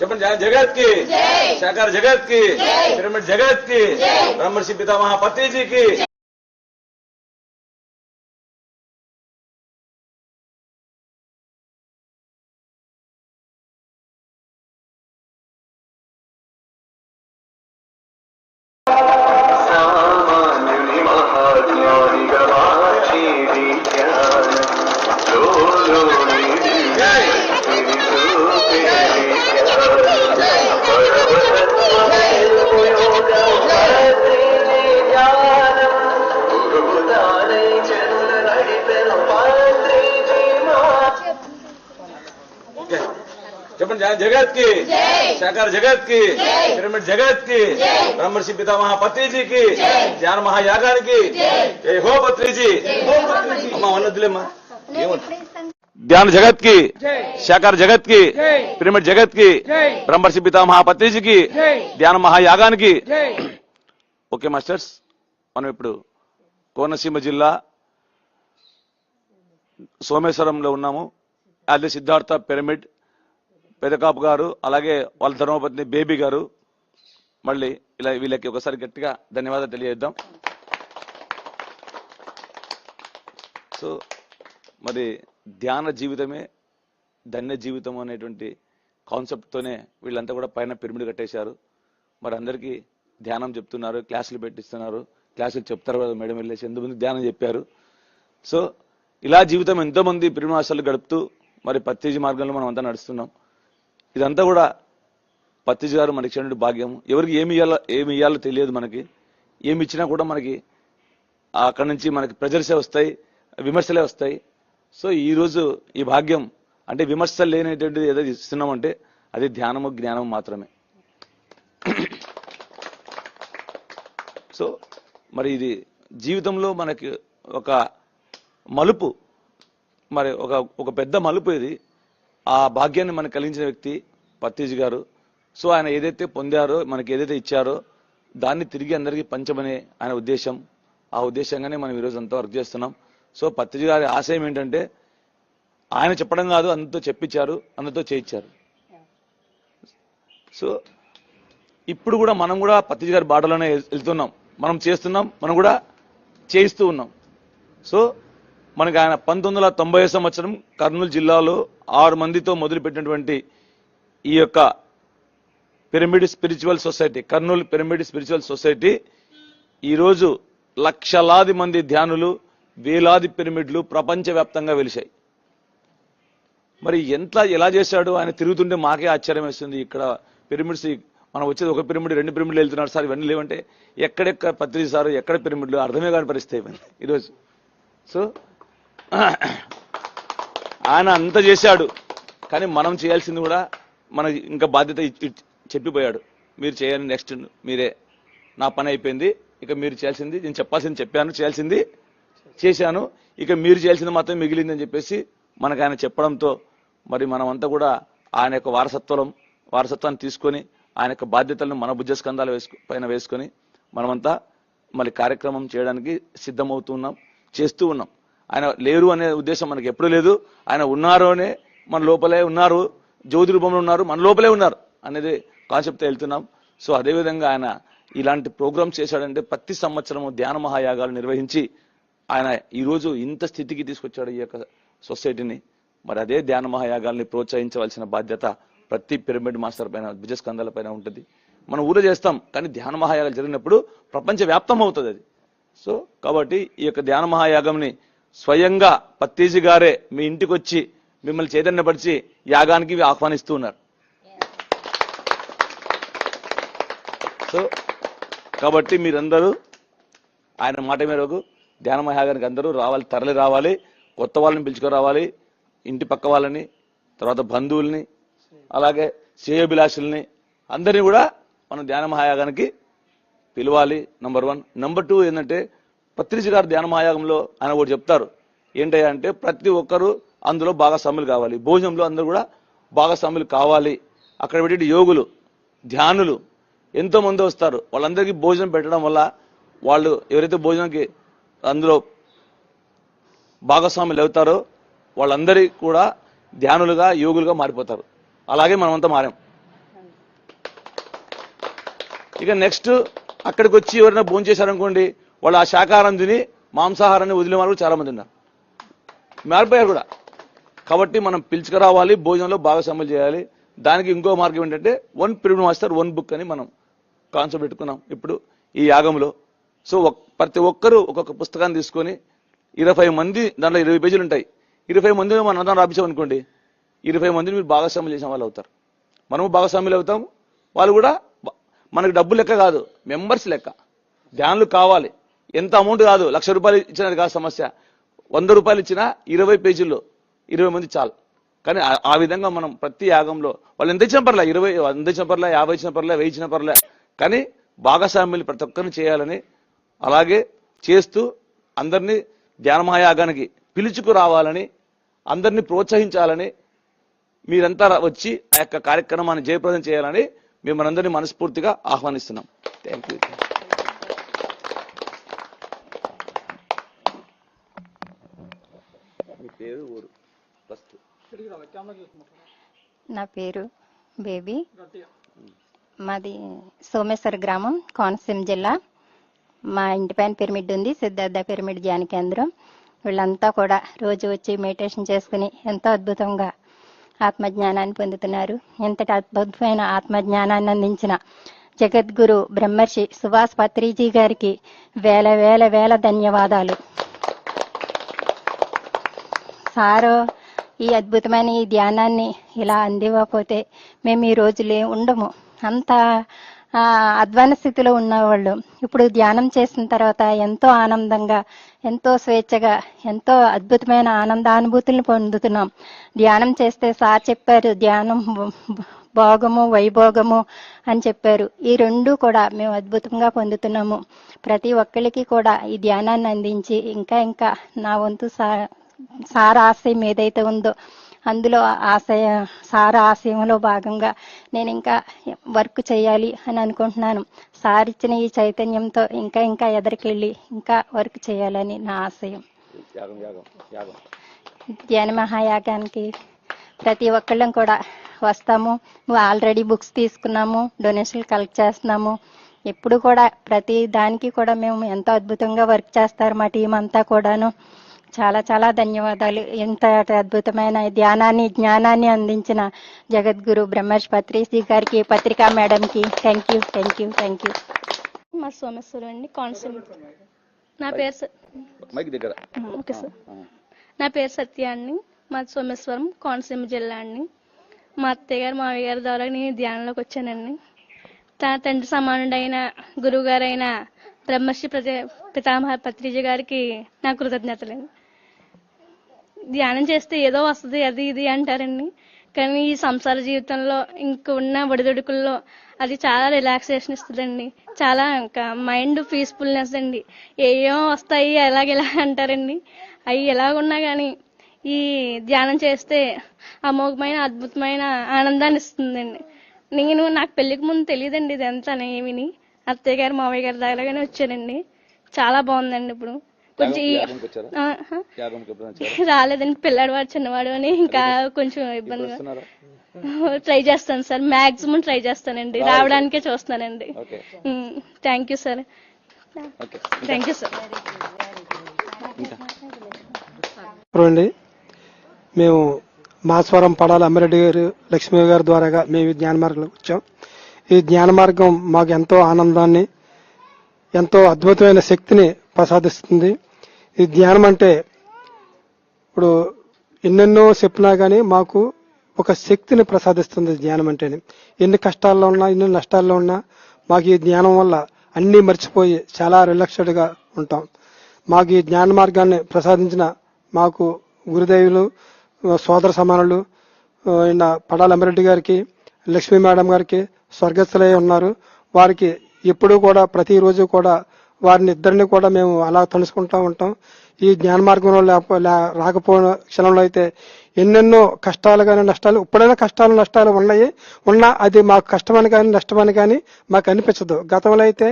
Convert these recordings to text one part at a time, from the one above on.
जपन जाए जगत की। साकार जगत की। फिर जगत की। ब्रह्मषि पिता महापति जी की। జ- జగత్కి శాఖర్ జగత్కి పిరమిడ్ జగత్కి బ్రహ్మర్షి పితామహ పత్రిజీకి ధ్యాన మహాయాగానికి. జై. హో పత్రిజీ. అమ్మా వన్నొద్దులేమ్మా. ఏమొద్దు ధ్యాన జగత్కి శాఖర్ జగత్కి పిరమిడ్ జగత్కి బ్రహ్మర్షి పితామహ పత్రిజీకి ధ్యాన మహాయాగానికి. Okay masters. మనం ఇప్పుడు కోనసీమ జిల్లా సోమేశ్వరంలో ఉన్నాము. అదే సిద్ధార్థ పిరమిడ్ పెదకాపు గారు అలాగే వాళ్ళ ధర్మపత్ని బేబీ గారు మళ్ళీ ఇలా వీళ్ళకి ఒకసారి గట్టిగా ధన్యవాదాలు తెలియజేద్దాం. సో మరి ధ్యాన జీవితమే ధన్య జీవితం అనేటువంటి కాన్సెప్ట్తోనే వీళ్ళంతా కూడా పైన పిరమిడ్ కట్టేశారు. మరి అందరికీ ధ్యానం చెప్తున్నారు క్లాసులు పెట్టిస్తున్నారు క్లాసులు చెప్తారు కదా మేడం వెళ్ళేసి ఎంతమంది ధ్యానం చెప్పారు. సో ఇలా జీవితం ఎంతోమంది మంది గడుపుతూ మరి పత్తిజీ మార్గంలో మనం అంతా నడుస్తున్నాం. ఇదంతా కూడా పత్తిజీ గారు మనకి ఇచ్చినటువంటి భాగ్యం ఎవరికి ఏమి ఇవ్వాలో ఏమి ఇవ్వాలో తెలియదు మనకి. ఏమి ఇచ్చినా కూడా మనకి అక్కడి నుంచి మనకి ప్రెజర్సే వస్తాయి విమర్శలే వస్తాయి. సో ఈరోజు ఈ భాగ్యం అంటే విమర్శలు లేనటువంటిది ఏదో ఇస్తున్నామంటే అది ధ్యానము జ్ఞానము మాత్రమే. సో మరి ఇది జీవితంలో మనకి ఒక మలుపు మరి ఒక ఒక పెద్ద మలుపు ఇది. ఆ భాగ్యాన్ని మనకు కలిగించిన వ్యక్తి పత్తీజీ గారు. సో ఆయన ఏదైతే పొందారో మనకి ఏదైతే ఇచ్చారో దాన్ని తిరిగి అందరికీ పంచమనే ఆయన ఉద్దేశం. ఆ ఉద్దేశంగానే మనం ఈరోజు అంతా వర్క్ చేస్తున్నాం. సో పత్తిజీ గారి ఆశయం ఏంటంటే ఆయన చెప్పడం కాదు అందరితో చెప్పించారు అందరితో చేయించారు. సో ఇప్పుడు కూడా మనం కూడా పత్తిజీ గారి బాటలోనే వెళ్తున్నాం. మనం చేస్తున్నాం మనం కూడా చేయిస్తూ ఉన్నాం. సో మనకి ఆయన పంతొమ్మిది సంవత్సరం కర్నూలు జిల్లాలో ఆరు మందితో మొదలుపెట్టినటువంటి ఈ యొక్క pyramid spiritual society Kurnool pyramid spiritual society ఈరోజు లక్షలాది మంది ధ్యానులు వేలాది పిరమిడ్లు ప్రపంచవ్యాప్తంగా వెలిశాయి. మరి ఎంత ఎలా చేశాడు ఆయన తిరుగుతుంటే మాకే ఆశ్చర్యం వేస్తుంది. ఇక్కడ పిరమిడ్స్ మనం వచ్చేది ఒక పిరమిడ్ రెండు పిరమిడ్లు వెళ్తున్నారు. సార్ ఇవన్నీ లేవంటే ఎక్కడెక్కడ పత్రిక సార్ ఎక్కడ పిరమిడ్లు? అర్థమే కాని పరిస్థితి ఈరోజు. సో ఆయన అంత చేశాడు. కానీ మనం చేయాల్సింది కూడా మనకి ఇంకా బాధ్యత చెప్పిపోయాడు. మీరు చేయాలి నెక్స్ట్ మీరే. నా పని అయిపోయింది ఇక మీరు చేయాల్సింది నేను చెప్పాల్సింది చెప్పాను చేయాల్సింది చేశాను ఇక మీరు చేయాల్సింది మాత్రం మిగిలిందని చెప్పేసి మనకు ఆయన చెప్పడంతో మరి మనమంతా కూడా ఆయన యొక్క వారసత్వం వారసత్వాన్ని తీసుకొని ఆయన యొక్క బాధ్యతలను మన భుజ స్కంధాల వేసుకు పైన వేసుకొని మనమంతా మళ్ళీ కార్యక్రమం చేయడానికి సిద్ధమవుతున్నాం చేస్తూ ఉన్నాం. ఆయన లేరు అనే ఉద్దేశం మనకి ఎప్పుడూ లేదు. ఆయన ఉన్నారు అనే మన లోపలే ఉన్నారు. జ్యోతి రూపంలో ఉన్నారు మన లోపలే ఉన్నారు అనేది కాన్సెప్ట్తో వెళ్తున్నాం. సో అదేవిధంగా ఆయన ఇలాంటి ప్రోగ్రామ్స్ చేశాడంటే ప్రతి సంవత్సరము ధ్యాన మహాయాగాలు నిర్వహించి ఆయన ఈరోజు ఇంత స్థితికి తీసుకొచ్చాడు ఈ యొక్క సొసైటీని. మరి అదే ధ్యాన మహాయాగాల్ని ప్రోత్సహించవలసిన బాధ్యత ప్రతి పిరమిడ్ మాస్టర్ పైన భుజస్కంధాల పైన ఉంటుంది. మనం ఊరే చేస్తాం కానీ ధ్యాన మహాయాగాలు జరిగినప్పుడు ప్రపంచ వ్యాప్తం అవుతుంది అది. సో కాబట్టి ఈ యొక్క ధ్యాన మహాయాగంని స్వయంగా పత్తీజీ గారే మీ ఇంటికి వచ్చి మిమ్మల్ని చైతన్యపరిచి యాగానికి ఆహ్వానిస్తూ ఉన్నారు. సో కాబట్టి మీరందరూ ఆయన మాట మేరకు ధ్యానమహాయాగానికి అందరూ రావాలి తరలి రావాలి కొత్త వాళ్ళని పిలుచుకొని రావాలి ఇంటి పక్క వాళ్ళని తర్వాత బంధువుల్ని అలాగే శ్రేయోభిలాషుల్ని అందరినీ కూడా మనం ధ్యాన మహాయాగానికి పిలవాలి నంబర్ వన్ నంబర్ టూ ఏంటంటే పత్రిజ గారు ధ్యాన మహాయాగంలో ఆయన ఒకటి చెప్తారు. ఏంటంటే ప్రతి ఒక్కరు అందులో భాగస్వాములు కావాలి. భోజనంలో అందరూ కూడా భాగస్వాములు కావాలి. అక్కడ పెట్టి యోగులు ధ్యానులు ఎంతో మంది వస్తారు. వాళ్ళందరికీ భోజనం పెట్టడం వల్ల వాళ్ళు ఎవరైతే భోజనంకి అందులో భాగస్వాములు అవుతారో వాళ్ళందరి కూడా ధ్యానులుగా యోగులుగా మారిపోతారు. అలాగే మనమంతా మారాం. ఇక నెక్స్ట్ అక్కడికి వచ్చి ఎవరైనా భోజనం చేశారనుకోండి వాళ్ళు ఆ శాకాహారం తిని మాంసాహారాన్ని వదిలే వాళ్ళు చాలామంది ఉన్నారు. మారిపోయారు కూడా. కాబట్టి మనం పిలుచుకురావాలి భోజనంలో భాగస్వామ్యం చేయాలి. దానికి ఇంకో మార్గం ఏంటంటే one period master one book అని మనం కాన్సెప్ట్ పెట్టుకున్నాం ఇప్పుడు ఈ యాగంలో. సో ప్రతి ఒక్కరూ ఒక్కొక్క పుస్తకాన్ని తీసుకొని ఇరవై మంది దాంట్లో ఇరవై పేజీలు ఉంటాయి. ఇరవై మందిని మనం అందరం రాపించాం అనుకోండి ఇరవై మందిని మీరు భాగస్వామ్యం చేసిన వాళ్ళు అవుతారు. మనము భాగస్వామ్యులు అవుతాం వాళ్ళు కూడా మనకు మనకి డబ్బు లెక్క కాదు మెంబర్స్ లెక్క. ధ్యానులు కావాలి. ఎంత అమౌంట్ కాదు లక్ష రూపాయలు ఇచ్చినది కాదు సమస్య. వంద రూపాయలు ఇచ్చినా ఇరవై పేజీల్లో. ఇరవై మంది చాలు. కానీ ఆ- విధంగా మనం ప్రతి యాగంలో వాళ్ళు ఎంత ఇచ్చిన పర్లే ఇరవై ఎంత ఇచ్చిన పర్లే యాభై ఇచ్చిన పర్లే వెయ్యి ఇచ్చిన పర్లే. కానీ భాగస్వామ్యులు ప్రతి ఒక్కరిని చేయాలని అలాగే చేస్తూ అందరినీ ధ్యానమహాయాగానికి పిలుచుకు రావాలని అందరినీ ప్రోత్సహించాలని మీరంతా వచ్చి ఆ యొక్క కార్యక్రమాన్ని జయప్రదం చేయాలని మిమ్మల్ని అందరినీ మనస్ఫూర్తిగా ఆహ్వానిస్తున్నాం. థ్యాంక్ యూ మీ పేరు ఊరు ఫస్ట్ నా పేరు బేబీ. మాది సోమేశ్వర గ్రామం కోనసీమ జిల్లా. మా ఇంటి పైన పిరమిడ్ ఉంది సిద్ధార్థ పిరమిడ్ ధ్యాన కేంద్రం. వీళ్ళంతా కూడా రోజు వచ్చి మెడిటేషన్ చేసుకుని ఎంతో అద్భుతంగా ఆత్మజ్ఞానాన్ని పొందుతున్నారు. ఎంతటి అద్భుతమైన ఆత్మజ్ఞానాన్ని అందించిన జగద్గురు బ్రహ్మర్షి సుభాష్ పత్రిజీ గారికి వేల వేల వేల ధన్యవాదాలు. సారు ఈ అద్భుతమైన ఈ ధ్యానాన్ని ఇలా అందివ్వకపోతే మేము ఈ రోజులే ఉండము. అంత అధ్వాన స్థితిలో ఉన్నవాళ్ళు. ఇప్పుడు ధ్యానం చేసిన తర్వాత ఎంతో ఆనందంగా ఎంతో స్వేచ్ఛగా ఎంతో అద్భుతమైన ఆనందానుభూతులను పొందుతున్నాం. ధ్యానం చేస్తే సార్ చెప్పారు ధ్యానం భోగము వైభోగము అని చెప్పారు. ఈ రెండు కూడా మేము అద్భుతంగా పొందుతున్నాము. ప్రతి ఒక్కరికి కూడా ఈ ధ్యానాన్ని అందించి ఇంకా ఇంకా నా వంతు సా సార ఆశయం ఏదైతే ఉందో అందులో ఆశయ సార ఆశయంలో భాగంగా నేను ఇంకా వర్క్ చేయాలి అని అనుకుంటున్నాను. సార్ ఇచ్చిన ఈ చైతన్యంతో ఇంకా ఇంకా ఎదరికెళ్ళి ఇంకా వర్క్ చేయాలని నా ఆశయం. ధ్యాన మహాయాగానికి ప్రతి ఒక్కళ్ళం కూడా వస్తాము. ఆల్రెడీ బుక్స్ తీసుకున్నాము డొనేషన్లు కలెక్ట్ చేస్తున్నాము. ఎప్పుడు కూడా ప్రతి దానికి కూడా మేము ఎంతో అద్భుతంగా వర్క్ చేస్తారు మా టీం అంతా కూడాను. చాలా చాలా ధన్యవాదాలు. ఇంత అద్భుతమైన ధ్యానాన్ని జ్ఞానాన్ని అందించిన జగద్గురు బ్రహ్మర్షి పత్రిజీ గారికి పత్రికా మేడంకి. Thank you thank you thank you మా సోమేశ్వరం అండి కాన్సెల్. నా పేరు దగ్గర. Okay sir. నా పేరు సత్య అండి. మాది సోమేశ్వరం కోనసీమ జిల్లా అండి. మా అత్తయ్య గారు మావయ్య గారి ద్వారా నేను ధ్యానంలోకి వచ్చానండి. తన తండ్రి సమానుడైన గురువు గారైన బ్రహ్మశ్రీ ప్రతి పితామహ పత్రిజ గారికి నా కృతజ్ఞతలండి ధ్యానం చేస్తే ఏదో వస్తుంది అది ఇది అంటారండి. కానీ ఈ సంసార జీవితంలో ఇంక ఉన్న ఒడిదుడుకుల్లో అది చాలా రిలాక్సేషన్ ఇస్తుందండి. చాలా ఇంకా మైండ్ పీస్ఫుల్నెస్ అండి. ఏయో వస్తాయి ఎలాగెలా అంటారండి. అవి ఎలాగున్నా కానీ ఈ ధ్యానం చేస్తే అమోఘమైన అద్భుతమైన ఆనందాన్ని ఇస్తుందండి. నేను నాకు పెళ్ళికి ముందు తెలియదండి ఇదంతా ఏమిని అత్తయ్య గారు మావయ్య గారి దగ్గరగానే వచ్చానండి చాలా బాగుందండి ఇప్పుడు. కొంచెం రాలేదండి పిల్లాడు వాడు చిన్నవాడు అని ఇంకా కొంచెం ఇబ్బందిగా ట్రై చేస్తాను సార్ మాక్సిమం ట్రై చేస్తానండి రావడానికే చూస్తానండి okay. Thank you sir. Okay. Thank you sir. అండి మేము మాస్వరం పడాల అమ్మిరెడ్డి గారు లక్ష్మీ గారి ద్వారాగా మేము ఈ జ్ఞాన మార్గంలోకి వచ్చాం. ఈ జ్ఞాన మార్గం మాకు ఎంతో ఆనందాన్ని ఎంతో అద్భుతమైన శక్తిని ప్రసాదిస్తుంది. ఈ ధ్యానం అంటే ఇప్పుడు ఎన్నెన్నో చెప్పినా కానీ మాకు ఒక శక్తిని ప్రసాదిస్తుంది ధ్యానం అంటేనే. ఎన్ని కష్టాల్లో ఉన్నా ఎన్ని నష్టాల్లో ఉన్నా మాకు ఈ జ్ఞానం వల్ల అన్నీ మర్చిపోయి చాలా రిలాక్స్డ్గా ఉంటాం. మాకు ఈ జ్ఞాన మార్గాన్ని ప్రసాదించిన మాకు గురుదేవులు సోదర సమానులు ఆయన పడాల అమ్మిరెడ్డి గారికి లక్ష్మీ మేడం గారికి స్వర్గస్థులై ఉన్నారు. వారికి ఎప్పుడూ కూడా ప్రతిరోజు కూడా వారిని ఇద్దరిని కూడా మేము అలా తలుసుకుంటూ ఉంటాం. ఈ జ్ఞాన మార్గంలో లేకపో రాకపోయిన క్షణంలో అయితే ఎన్నెన్నో కష్టాలు కానీ నష్టాలు ఇప్పుడైనా కష్టాలు నష్టాలు ఉన్నాయి. ఉన్నా అది మాకు కష్టమని కానీ నష్టమని కానీ మాకు అనిపించదు. గతంలో అయితే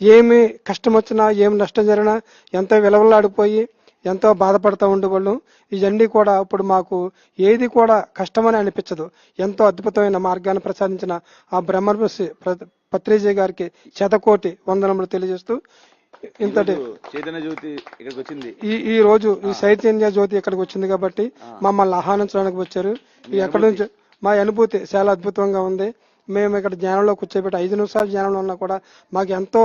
ఏమి కష్టం వచ్చినా ఏమి నష్టం జరిగినా ఎంతో విలవలాడిపోయి ఎంతో బాధపడతా ఉండేవాళ్ళం. ఇవన్నీ కూడా ఇప్పుడు మాకు ఏది కూడా కష్టమని అనిపించదు. ఎంతో అద్భుతమైన మార్గాన్ని ప్రసాదించిన ఆ బ్రహ్మర్షి పత్రిజీ గారికి శతకోటి వందనములు తెలియజేస్తూ ఇంతటి చైతన్య జ్యోతి ఇక్కడికి వచ్చింది. ఈ ఈ రోజు ఈ చైతన్య జ్యోతి ఇక్కడికి వచ్చింది కాబట్టి మమ్మల్ని ఆహ్వానించడానికి వచ్చారు. ఎక్కడి నుంచి మా అనుభూతి చాలా అద్భుతంగా ఉంది. మేము ఇక్కడ ధ్యానంలో కూర్చోబెట్టి ఐదు నిమిషాలు జ్ఞానంలో ఉన్నా కూడా మాకు ఎంతో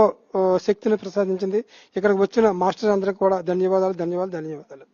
శక్తిని ప్రసాదించింది. ఇక్కడికి వచ్చిన మాస్టర్ అందరికి కూడా ధన్యవాదాలు ధన్యవాదాలు ధన్యవాదాలు.